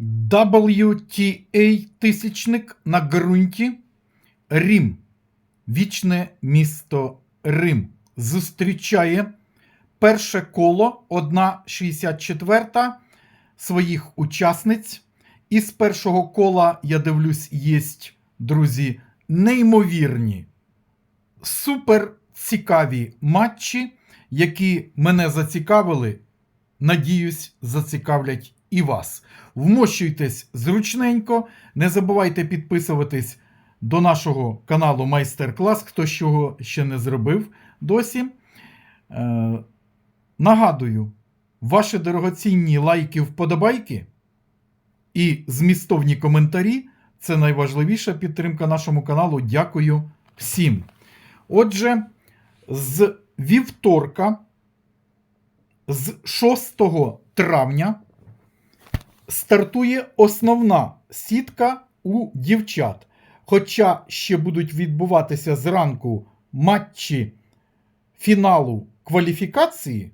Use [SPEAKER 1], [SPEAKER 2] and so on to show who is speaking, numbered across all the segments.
[SPEAKER 1] WTA тисячник на ґрунті Рім. Вічне місто Рим зустрічає перше коло 1,64 своїх учасниць. Із першого кола, я дивлюсь, є, друзі, неймовірні, супер цікаві матчі, які мене зацікавили. Надіюсь, зацікавлять і вас. Вмощуйтесь зручненько. Не забувайте підписуватись до нашого каналу Майстер-клас, хто чого ще не зробив досі. Е, нагадую, ваші дорогоцінні лайки, вподобайки і змістовні коментарі це найважливіша підтримка нашому каналу. Дякую всім. Отже, з вівторка, з 6 травня, стартує основна сітка у дівчат. Хоча ще будуть відбуватися зранку матчі фіналу кваліфікації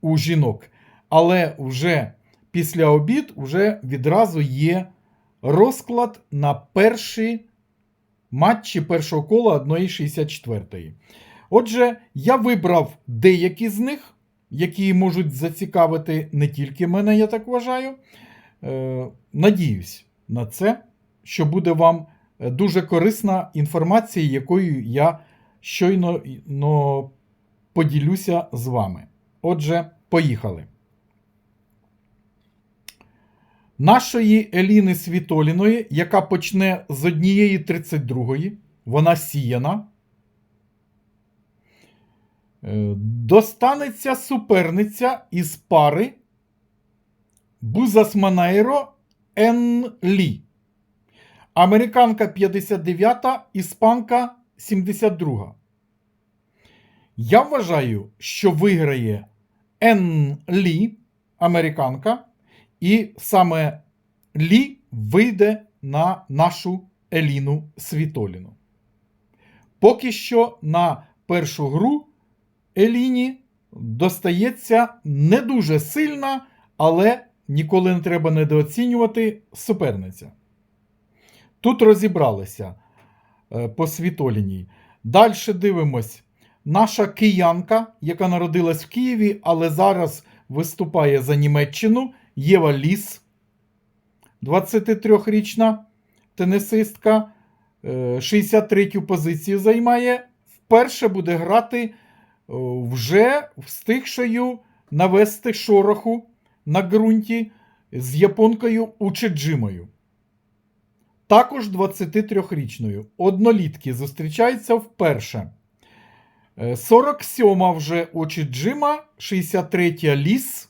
[SPEAKER 1] у жінок, але вже після обід вже відразу є розклад на перші матчі першого кола 1.64. Отже, я вибрав деякі з них, які можуть зацікавити не тільки мене, я так вважаю. Е, надіюсь на це, що буде вам е, дуже корисна інформація, якою я щойно но, поділюся з вами. Отже, поїхали. Нашої Еліни Світоліної, яка почне з однієї 32-ї, вона сіяна. Е, Достанеться суперниця із пари Бузасманайро Енлі. Американка 59, іспанка 72. Я вважаю, що виграє Ен Лі, американка, і саме Лі вийде на нашу Еліну Світоліну. Поки що на першу гру Еліні достається не дуже сильна, але ніколи не треба недооцінювати суперниця. Тут розібралися е, по Світоліній. Далі дивимось. Наша киянка, яка народилась в Києві, але зараз виступає за Німеччину, Єва Ліс, 23-річна тенісистка, 63-ю позицію займає. Вперше буде грати вже встигшою навести шороху на ґрунті з японкою Учеджимою. Також 23-річною. Однолітки зустрічаються вперше. 47-ма вже очі 63-я ліс.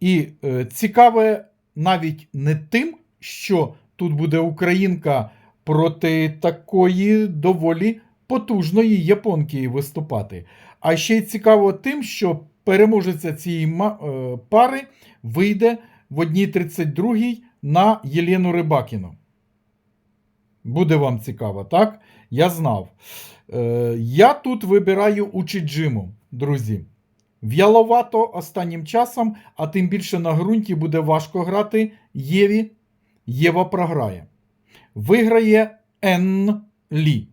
[SPEAKER 1] І е, цікаве навіть не тим, що тут буде українка проти такої доволі потужної японки виступати. А ще й цікаво тим, що переможеця цієї е, пари вийде в 1.32 на Єлену Рибакіну. Буде вам цікаво, так? Я знав. Е, я тут вибираю Учіджиму, друзі. В'яловато останнім часом, а тим більше на ґрунті буде важко грати Єві. Єва програє. Виграє Ен Лі.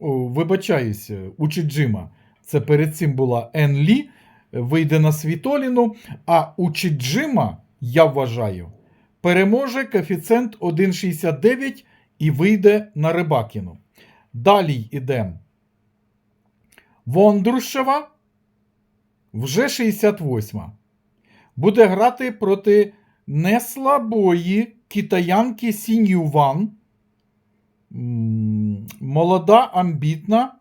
[SPEAKER 1] О, вибачаюсь, Учіджима. Це перед цим була Ен Лі. Вийде на Світоліну. А Учіджима, я вважаю, переможе коефіцієнт 1,69 і вийде на Рибакіну. Далі йдемо. Вондрушева вже 68. Буде грати проти неслабої китаянки Сіньюван. М, Молода, амбітна.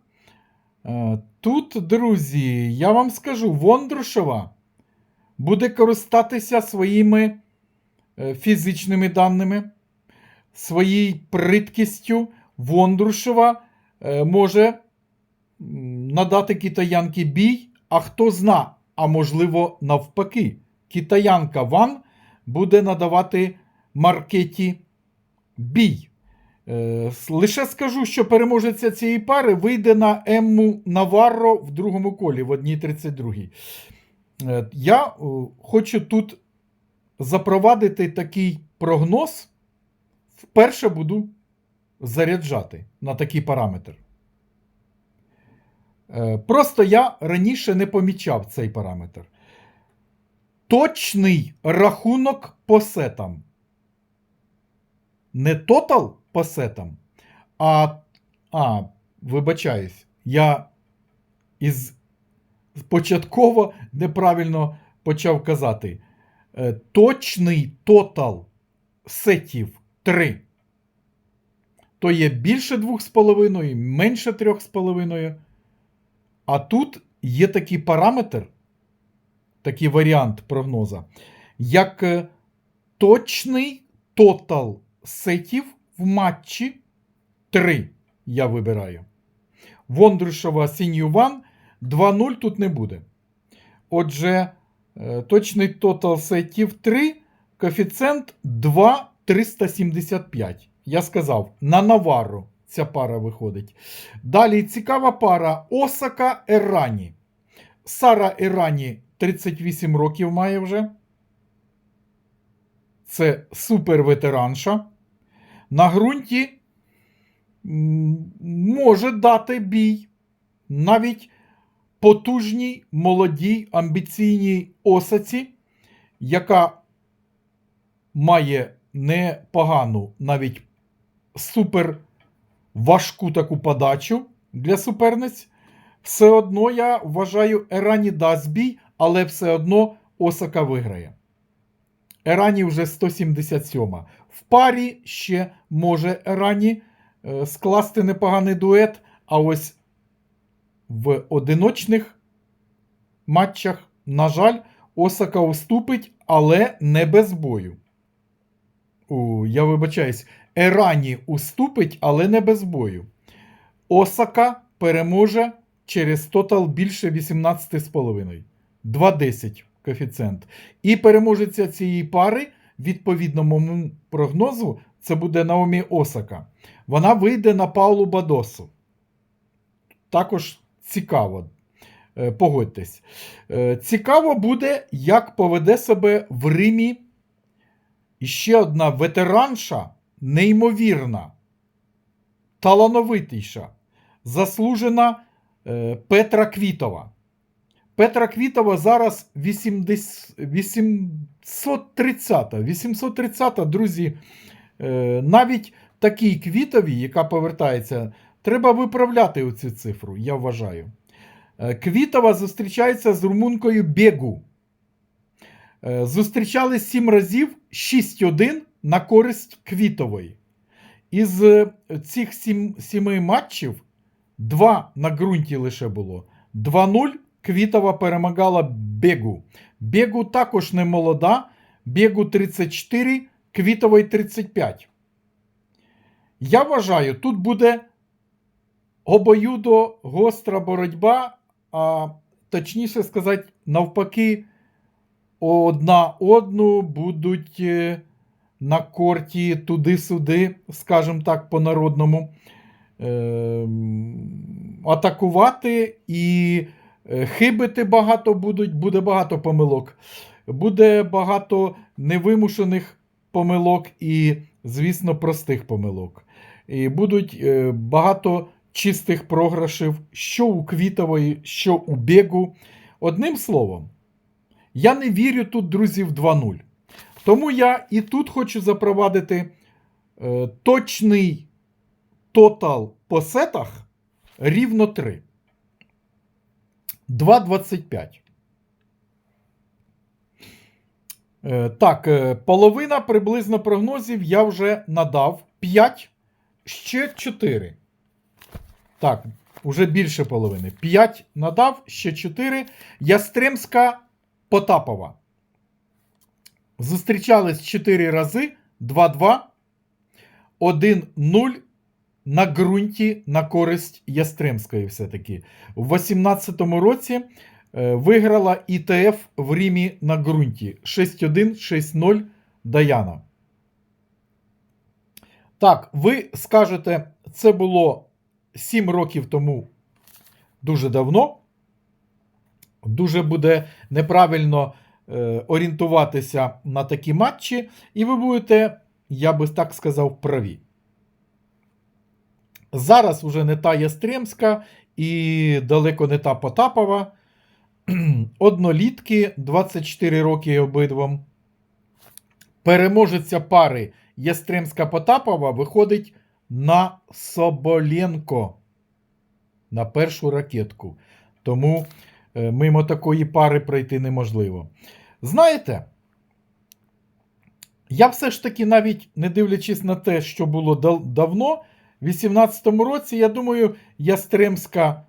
[SPEAKER 1] Е, Тут, друзі, я вам скажу, Вондрушева буде користатися своїми е, фізичними даними, своєю приткістю. Вондрушева е, може надати китаянки бій, а хто зна, а можливо, навпаки, китаянка Ван буде надавати маркеті бій. Е, Лише скажу, що переможеця цієї пари вийде на Емму Наварро в другому колі в 1.32. Е, Я е, хочу тут запровадити такий прогноз, вперше буду заряджати на такий параметр. Просто я раніше не помічав цей параметр. Точний рахунок по сетам. Не тотал по сетам, а. А, вибачаюсь, я із початково неправильно почав казати. Е, Точний тотал сетів 3. То є більше 2,5, менше 3,5. А тут є такий параметр, такий варіант прогноза, як е, точний тотал сетів в матчі 3. Я вибираю. Вондрушова Сіньюван 2-0 тут не буде. Отже, е, точний тотал сетів 3, коефіцієнт 2,375. Я сказав, на Навару ця пара виходить. Далі цікава пара Осака Ерані. Сара Ерані 38 років має вже. Це суперветеранша. На ґрунті може дати бій навіть потужній, молодій, амбіційній осаці, яка має непогану, навіть супер важку таку подачу для суперниць. Все одно я вважаю, Ерані дасть бій, але все одно Осака виграє. Ерані вже 177. В парі ще може Ерані е, скласти непоганий дует, а ось в одиночних матчах, на жаль, Осака уступить, але не без бою. У, я вибачаюсь, Ерані уступить, але не без бою. Осака переможе через тотал більше 18,5. 2,10 коефіцієнт. І переможеця цієї пари, відповідно моєму прогнозу, це буде Наомі Осака. Вона вийде на Паулу Бадосу. Також цікаво. Е, Погодьтесь. Е, Цікаво буде, як поведе себе в Римі іще одна ветеранша, неймовірна, талановитіша, заслужена е, Петра Квітова. Петра Квітова зараз 80, 830. 830, друзі. Е, навіть такій квітовій, яка повертається, треба виправляти оцю цифру, я вважаю. Е, Квітова зустрічається з румункою Бегу. Е, Зустрічали 7 разів 6-1 на користь Квітової. Із цих 7, 7 матчів 2 на ґрунті лише було. 2-0 Квітова перемагала Бегу. Бегу також не молода. Бегу 34, Квітової 35. Я вважаю, тут буде обоюдо гостра боротьба, а точніше сказати, навпаки, одна одну будуть е, на корті туди-сюди, скажімо так, по-народному, ем, атакувати і хибити багато будуть, буде багато помилок. Буде багато невимушених помилок і, звісно, простих помилок. І будуть е, багато чистих програшів, що у Квітової, що у Бегу. Одним словом, я не вірю тут, друзі, в 2-0. Тому я і тут хочу запровадити е, точний тотал по сетах рівно 3. 2,25. Е, так, е, половина приблизно прогнозів я вже надав. 5, ще 4. Так, уже більше половини. 5 надав, ще 4. Ястремська Потапова. Зустрічались 4 рази. 2-2. 1-0 на ґрунті на користь Ястремської все-таки. В 18-му році е, виграла ІТФ в Римі на ґрунті 6-1, 6-0 Даяна. Так, ви скажете, це було 7 років тому дуже давно. Дуже буде неправильно е, орієнтуватися на такі матчі, і ви будете, я би так сказав, праві. Зараз уже не та Ястремська і далеко не та Потапова. Однолітки 24 роки обидвом. Переможеця пари Ястремська Потапова виходить на Соболенко на першу ракетку. Тому е, мимо такої пари пройти неможливо. Знаєте, я все ж таки, навіть не дивлячись на те, що було дав- давно, в 18-му році, я думаю, Ястремська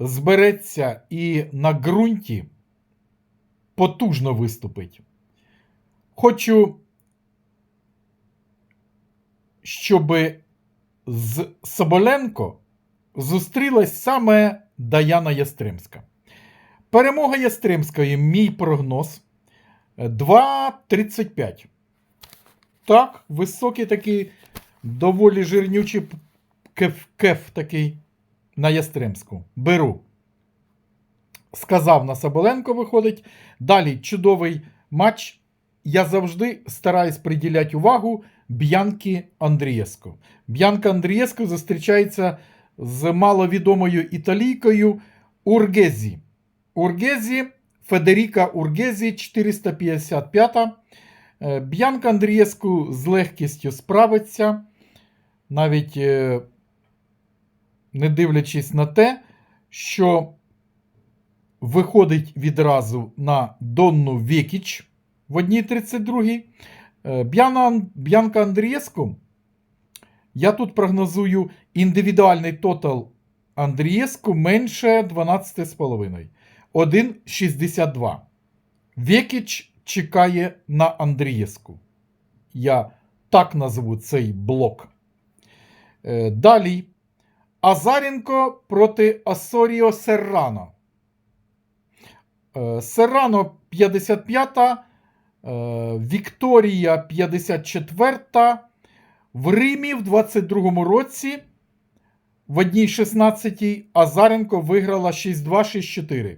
[SPEAKER 1] збереться і на ґрунті потужно виступить. Хочу, щоб з Соболенко зустрілась саме Даяна Ястремська. Перемога Ястремської, мій прогноз 2.35. Так, високий такий, доволі жирнючий кеф, кеф такий на Ястремську. Беру. Сказав на Соболенко виходить. Далі чудовий матч. Я завжди стараюсь приділяти увагу Б'янки Андрієско. Б'янка Андрієско зустрічається з маловідомою італійкою Ургезі. Ургезі, Федеріка Ургезі, 455. Е, Б'янка Андрієску з легкістю справиться, навіть е, не дивлячись на те, що виходить відразу на Донну Векіч в 1.32. Е, Б'яна, Б'янка Андрієску. Я тут прогнозую індивідуальний тотал Андрієску менше 12,5. 1,62. Векіч чекає на Андрієску. Я так назву цей блок. Е, Далі. Азаренко проти Асоріо Серрано. Е, Серрано 55, е, Вікторія 54-та. В Римі в 22-му році в одній 16 Азаренко виграла 6-2-6-4.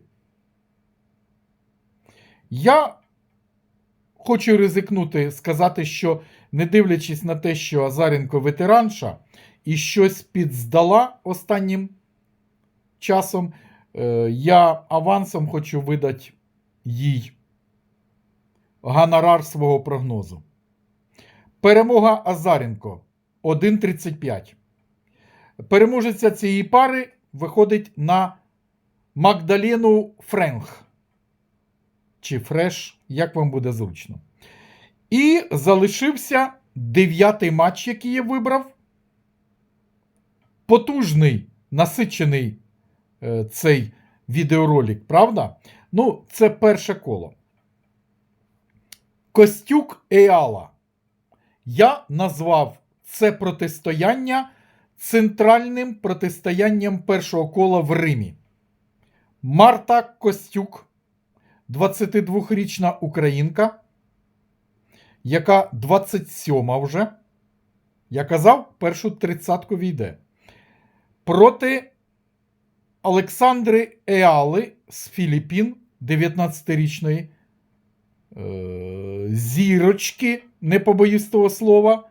[SPEAKER 1] Я хочу ризикнути сказати, що не дивлячись на те, що Азаренко ветеранша і щось підздала останнім часом, е, я авансом хочу видати їй гонорар свого прогнозу. Перемога Азаренко 1.35. Переможеця цієї пари виходить на Магдалену Френх. Чи Фреш, як вам буде зручно. І залишився дев'ятий матч, який я вибрав. Потужний, насичений е, цей відеоролик, правда? Ну, це перше коло. Костюк Еала. Я назвав це протистояння центральним протистоянням першого кола в Римі. Марта Костюк, 22-річна українка, яка 27 вже. Я казав, першу тридцятку війде. Проти Олександри Еали з Філіппін, 19-річної е, зірочки, не побоюсь того слова.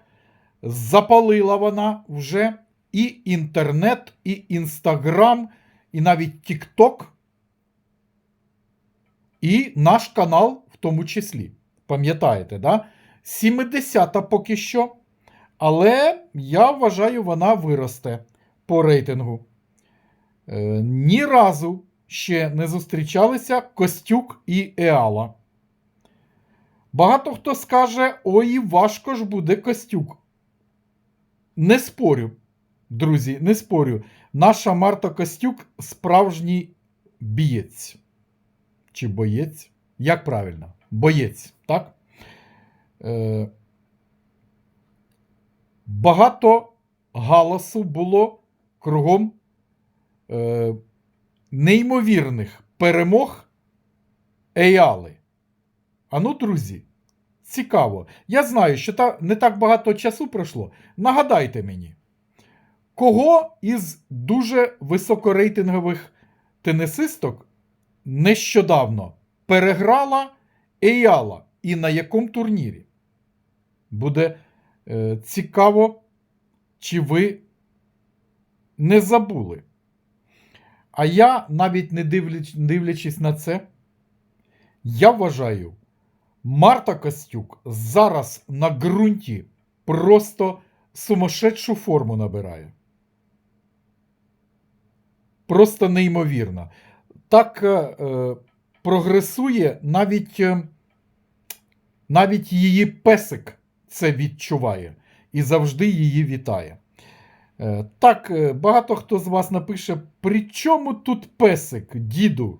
[SPEAKER 1] Запалила вона вже і інтернет, і інстаграм, і навіть Тікток, і наш канал в тому числі. Пам'ятаєте, да? 70-та поки що. Але я вважаю, вона виросте по рейтингу. Е, ні разу ще не зустрічалися Костюк і Еала. Багато хто скаже: ой, важко ж буде Костюк. Не спорю, друзі, не спорю. Наша Марта Костюк справжній бієць. Чи боєць? Як правильно? Боєць, так? Е, багато галасу було кругом е, неймовірних перемог Еяли. А ну, друзі, цікаво. Я знаю, що та, не так багато часу пройшло. Нагадайте мені, кого із дуже високорейтингових тенісисток нещодавно переграла Еяла і на якому турнірі. Буде е, цікаво, чи ви не забули. А я, навіть не дивлячись на це, я вважаю, Марта Костюк зараз на ґрунті просто сумасшедшу форму набирає. Просто неймовірно. Так е, е, прогресує навіть, е, навіть її песик це відчуває і завжди її вітає. Е, Так, е, багато хто з вас напише, при чому тут песик, діду?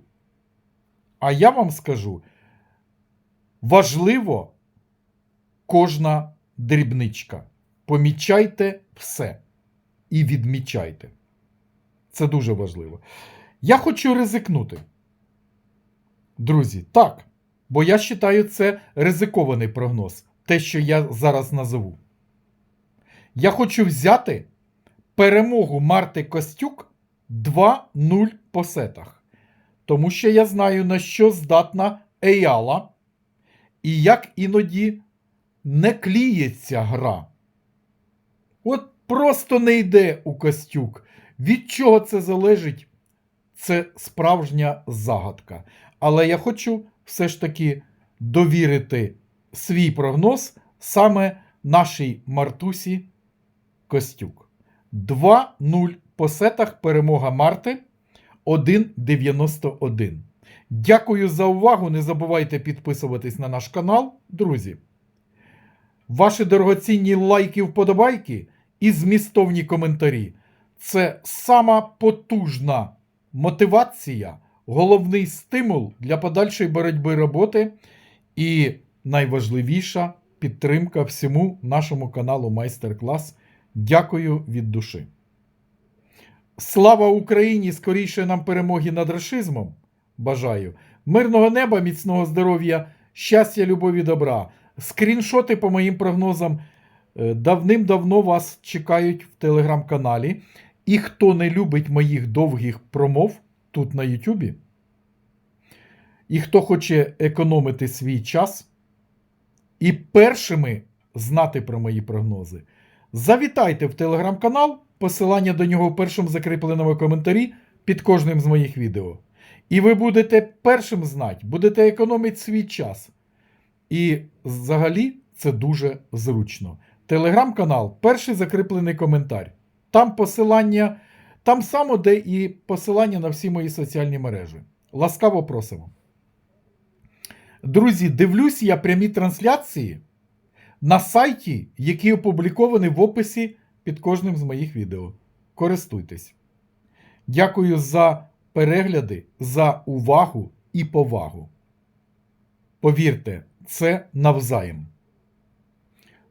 [SPEAKER 1] А я вам скажу, важливо кожна дрібничка. Помічайте все і відмічайте. Це дуже важливо. Я хочу ризикнути. Друзі, так. Бо я вважаю, це ризикований прогноз. Те, що я зараз назову. Я хочу взяти перемогу Марти Костюк 2-0 по сетах. Тому що я знаю, на що здатна Еяла, і як іноді не кліється гра. От просто не йде у Костюк. Від чого це залежить? Це справжня загадка. Але я хочу все ж таки довірити свій прогноз саме нашій Мартусі Костюк. 2-0 по сетах перемога Марти 1,91. Дякую за увагу. Не забувайте підписуватись на наш канал, друзі. Ваші дорогоцінні лайки, вподобайки і змістовні коментарі. Це сама потужна мотивація, головний стимул для подальшої боротьби роботи і найважливіша підтримка всьому нашому каналу Майстер-клас. Дякую від душі. Слава Україні! Скоріше нам перемоги над рашизмом. Бажаю мирного неба, міцного здоров'я, щастя, любові, добра. Скріншоти по моїм прогнозам е, давним-давно вас чекають в телеграм-каналі. І хто не любить моїх довгих промов тут на Ютубі, і хто хоче економити свій час і першими знати про мої прогнози, завітайте в телеграм-канал, посилання до нього в першому закріпленому коментарі під кожним з моїх відео. І ви будете першим знати, будете економити свій час. І взагалі це дуже зручно. Телеграм-канал, перший закріплений коментар. Там посилання, там само, де і посилання на всі мої соціальні мережі. Ласкаво просимо. Друзі, дивлюсь я прямі трансляції на сайті, який опублікований в описі під кожним з моїх відео. Користуйтесь. Дякую за перегляди, за увагу і повагу. Повірте, це навзаєм.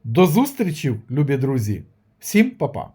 [SPEAKER 1] До зустрічі, любі друзі! Всім па-па!